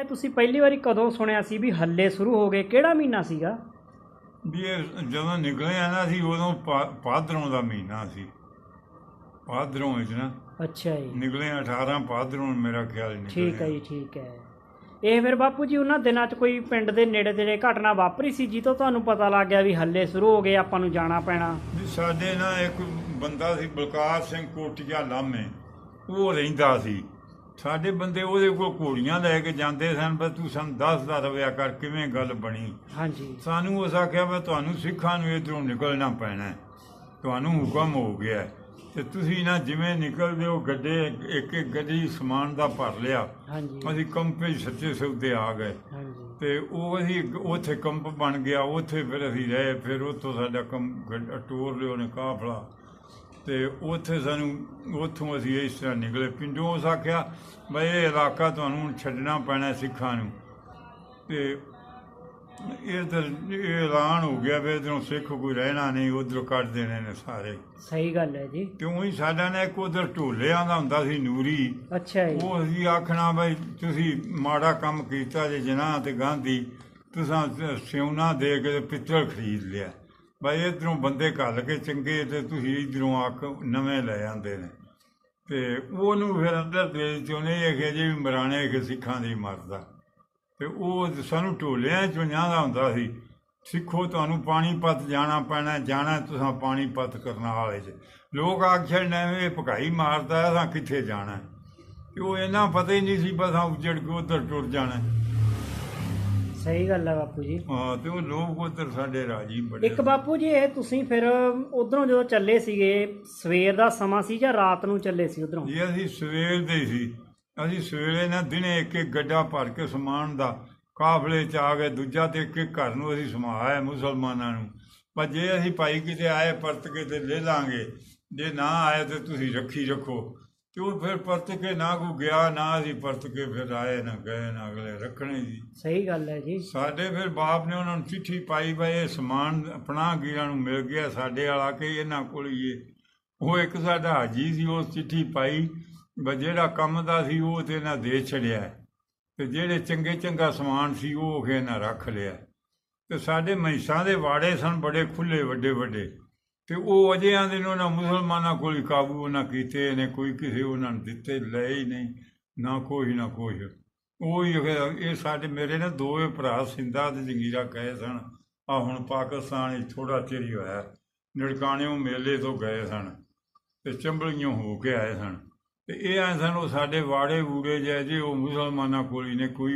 ਇਹ ਤੁਸੀਂ ਪਹਿਲੀ ਵਾਰੀ ਕਦੋਂ ਸੁਣਿਆ ਸੀ ਵੀ ਹੱਲੇ ਸ਼ੁਰੂ ਹੋ ਗਏ? ਕਿਹੜਾ ਮਹੀਨਾ ਸੀਗਾ? ਵੀ ਇਹ ਜਦੋਂ ਨਿਕਲੇ ਨਾ ਸੀ ਉਦੋਂ ਪਾ- ਭਾਦਰੋਂ ਦਾ ਮਹੀਨਾ ਸੀ। ਭਾਦਰੋਂ ਵਿੱਚ ਨਾ। ਅੱਛਾ ਜੀ। ਨਿਕਲੇ 18 ਭਾਦਰੋਂ ਮੇਰਾ ਖਿਆਲ ਨਿਕਲੇ ਠੀਕ ਹੈ ਜੀ ਠੀਕ ਹੈ। ਇਹ ਫਿਰ ਬਾਪੂ ਜੀ ਉਹਨਾਂ ਦਿਨਾਂ 'ਚ ਕੋਈ ਪਿੰਡ ਦੇ ਨੇੜੇ ਤੇੜੇ ਘਟਨਾ ਵਾਪਰੀ ਸੀ ਜੀ ਤੋਂ ਤੁਹਾਨੂੰ ਪਤਾ ਲੱਗ ਗਿਆ ਵੀ ਹੱਲੇ ਸ਼ੁਰੂ ਹੋ ਗਏ ਆਪਾਂ ਨੂੰ ਜਾਣਾ ਪੈਣਾ? ਸਾਡੇ ਨਾ ਇੱਕ ਬੰਦਾ ਸੀ ਬਲਕਾਰ ਸਿੰਘ ਕੋਟੀਆ ਲਾਮੇ। ਉਹ ਰਹਿੰਦਾ ਸੀ। ਸਾਡੇ ਬੰਦੇ ਉਹਦੇ ਕੋਲ ਘੋੜੀਆਂ ਲੈ ਕੇ ਜਾਂਦੇ ਸਨ ਬਸ ਤੂੰ ਸਾਨੂੰ ਦੱਸਦਾ ਰਵਿਆ ਕਰ ਕਿਵੇਂ ਗੱਲ ਬਣੀ? ਹਾਂਜੀ। ਸਾਨੂੰ ਉਸ ਆਖਿਆ ਵੀ ਤੁਹਾਨੂੰ ਸਿੱਖਾਂ ਨੂੰ ਇਧਰੋਂ ਨਿਕਲਣਾ ਪੈਣਾ ਹੈ। ਤੁਹਾਨੂੰ ਹੁਕਮ ਹੋ ਗਿਆ ਹੈ। ਤੇ ਤੁਸੀਂ ਨਾ ਜਿਵੇਂ ਨਿਕਲਦੇ ਹੋ ਗੱਡੇ ਇੱਕ ਇੱਕ ਗੱਡੀ ਸਮਾਨ ਦਾ ਭਰ ਲਿਆ। ਹਾਂਜੀ। ਅਸੀਂ ਕੰਪੇ ਸੱਚੇ ਸੌਦੇ ਆ ਗਏ। ਹਾਂਜੀ। ਤੇ ਉਹ ਅਸੀਂ ਉੱਥੇ ਕੰਪ ਬਣ ਗਿਆ। ਉੱਥੇ ਫਿਰ ਅਸੀਂ ਰਹੇ ਫਿਰ ਉੱਥੋਂ ਸਾਡਾ ਕੰਮ ਟੂਰ ਲਿਓ ਨੇ ਕਾਫਲਾ। ਤੇ ਉੱਥੇ ਸਾਨੂੰ ਉੱਥੋਂ ਅਸੀਂ ਇਸ ਤਰ੍ਹਾਂ ਨਿਕਲੇ। ਪਿੰਡੋਂ ਉਸ ਆਖਿਆ ਬਈ ਇਹ ਇਲਾਕਾ ਤੁਹਾਨੂੰ ਛੱਡਣਾ ਪੈਣਾ ਸਿੱਖਾਂ ਨੂੰ। ਤੇ ਇਹ ਤਾਂ ਐਲਾਨ ਹੋ ਗਿਆ ਵੀ ਇੱਧਰੋਂ ਸਿੱਖ ਕੋਈ ਰਹਿਣਾ ਨਹੀਂ ਉਧਰ ਕੱਢ ਦੇਣੇ ਨੇ ਸਾਰੇ। ਸਹੀ ਗੱਲ ਹੈ ਜੀ। ਕਿਉਂ ਹੀ ਸਾਡਾ ਨੇ ਇੱਕ ਉਧਰ ਢੋਲਿਆਂ ਦਾ ਹੁੰਦਾ ਸੀ ਨੂਰੀ। ਅੱਛਾ ਜੀ। ਉਹ ਅਸੀਂ ਆਖਣਾ ਬਈ ਤੁਸੀਂ ਮਾੜਾ ਕੰਮ ਕੀਤਾ ਜੇ ਜਨਾਹ ਤੇ ਗਾਂਧੀ ਤੁਸੀਂ ਸਿਉਣਾ ਦੇ ਕੇ ਪਿੱਤਲ ਖਰੀਦ ਲਿਆ। ਬਈ ਇਧਰੋਂ ਬੰਦੇ ਘੱਲ ਕੇ ਚੰਗੇ ਤੇ ਤੁਸੀਂ ਇਧਰੋਂ ਆਖ ਨਵੇਂ ਲੈ ਆਂਦੇ ਨੇ। ਤੇ ਉਹਨੂੰ ਫਿਰ ਅੰਦਰ ਦੇ ਚੋਨੇ ਇਹ ਕਿ ਜੇ ਮਰਾਣੇ ਕਿ ਸਿੱਖਾਂ ਦੀ ਮਰਦਾ ਤੇ ਉਹ ਸਾਨੂੰ ਢੋਲਿਆਂ ਚੋਂ ਦਾ ਹੁੰਦਾ ਸੀ, ਸਿੱਖੋ ਤੁਹਾਨੂੰ ਪਾਣੀ ਪਾਣੀਪਤ ਜਾਣਾ ਪੈਣਾ, ਜਾਣਾ ਤੁਸੀਂ ਪਾਣੀਪਤ ਕਰਨ ਵਾਲੇ ਚ। ਲੋਕ ਆਖਣ ਨੇ ਇਹ ਭਕਾਈ ਮਾਰਦਾ ਹੈ, ਤਾਂ ਕਿੱਥੇ ਜਾਣਾ ਤੇ ਉਹ ਇਹਨਾਂ ਪਤਾ ਹੀ ਨਹੀਂ ਸੀ, ਬਸ ਆ ਉੱਜੜ ਕੇ ਉਧਰ ਟੁਰ ਜਾਣਾ ਸਹੀ ਗੱਲ ਹੈ ਬਾਪੂ ਜੀ। ਹਾਂ ਤੇ ਉਹ ਲੋਕ ਉਧਰ ਸਾਡੇ ਰਾਜੀ ਬੜੇ। ਇੱਕ ਬਾਪੂ ਜੀ ਇਹ ਤੁਸੀਂ ਫਿਰ ਉਧਰੋਂ ਜਦੋਂ ਚੱਲੇ ਸੀਗੇ ਸਵੇਰ ਦਾ ਸਮਾਂ ਸੀ ਜਾਂ ਰਾਤ ਨੂੰ ਚੱਲੇ ਸੀ ਉਧਰੋਂ? ਜੀ ਅਸੀਂ ਸਵੇਰ ਦੇ ਸੀ। ਅਸੀਂ ਸਵੇਰੇ ਨਾ ਦਿਨੇ ਇੱਕ ਇੱਕ ਗੱਡਾ ਭਰ ਕੇ ਸਮਾਨ ਦਾ ਕਾਫਲੇ ਚ ਆ ਗਏ ਦੂਜਾ ਤੇ ਇੱਕ ਇੱਕ ਘਰ ਨੂੰ ਅਸੀਂ ਸਮਾਇਆ ਮੁਸਲਮਾਨਾਂ ਨੂੰ। ਪਰ ਜੇ ਅਸੀਂ ਭਾਈ ਕਿਤੇ ਆਏ ਪਰਤ ਕੇ ਤੇ ਲੈ ਲਾਂਗੇ। ਜੇ ਨਾ ਆਏ ਤੇ ਤੁਸੀਂ ਰੱਖੀ ਰੱਖੋ। ਤੇ ਉਹ ਫਿਰ ਪਰਤ ਕੇ ਨਾ ਕੋ ਗਿਆ ਨਾ ਅਸੀਂ ਪਰਤ ਕੇ ਫਿਰ ਆਏ ਨਾ ਗਏ ਨਾ ਅਗਲੇ ਰੱਖਣੇ ਜੀ। ਸਹੀ ਗੱਲ ਹੈ ਜੀ। ਸਾਡੇ ਫਿਰ ਬਾਪ ਨੇ ਉਹਨਾਂ ਨੂੰ ਚਿੱਠੀ ਪਾਈ ਬਈ ਇਹ ਸਮਾਨ ਆਪਣਾ ਗੀਰਾਂ ਨੂੰ ਮਿਲ ਗਿਆ ਸਾਡੇ ਵਾਲਾ ਕਿ ਇਹਨਾਂ ਕੋਲ ਹੀ ਉਹ ਇੱਕ ਸਾਡਾ ਹਾਜੀ ਸੀ ਉਹ ਚਿੱਠੀ ਪਾਈ ਬਈ ਜਿਹੜਾ ਕੰਮ ਦਾ ਸੀ ਉਹ ਤੇ ਇਹਨਾਂ ਦੇ ਛੜਿਆ ਤੇ ਜਿਹੜੇ ਚੰਗੇ ਚੰਗਾ ਸਮਾਨ ਸੀ ਉਹ ਇਹਨਾਂ ਰੱਖ ਲਿਆ। ਤੇ ਸਾਡੇ ਮਹਿਸਾਂ ਦੇ ਵਾੜੇ ਸਨ ਬੜੇ ਖੁੱਲੇ ਵੱਡੇ ਵੱਡੇ ਤੇ ਉਹ ਅਜੇ ਆਂਦੇ ਨੇ ਉਹਨਾਂ ਮੁਸਲਮਾਨਾਂ ਕੋਲ ਹੀ ਕਾਬੂ ਉਹਨਾਂ ਕੀਤੇ ਨੇ, ਕੋਈ ਕਿਸੇ ਉਹਨਾਂ ਨੂੰ ਦਿੱਤੇ, ਲਏ ਹੀ ਨਹੀਂ, ਨਾ ਕੋਈ, ਨਾ ਕੁਛ ਉਹ ਹੀ ਇਹ ਸਾਡੇ ਮੇਰੇ ਨੇ ਦੋਵੇਂ ਭਰਾ ਸਿੰਧਾ ਤੇ ਜੰਗੀਰਾ ਕਹੇ ਸਨ। ਆ ਹੁਣ ਪਾਕਿਸਤਾਨ ਵਿੱਚ ਥੋੜਾ ਚਿਰ ਹੀ ਹੋਇਆ। ਨੜਕਾਣਿਓਂ ਮੇਲੇ ਤੋਂ ਗਏ ਸਨ ਤੇ ਚੰਬਲੀਆਂ ਹੋ ਕੇ ਆਏ ਸਨ। ਤੇ ਇਹ ਆਏ ਸਨ, ਉਹ ਸਾਡੇ ਵਾੜੇ ਵੂੜੇ ਜਿਹੇ ਜੇ ਉਹ ਮੁਸਲਮਾਨਾਂ ਕੋਲ ਹੀ ਨੇ, ਕੋਈ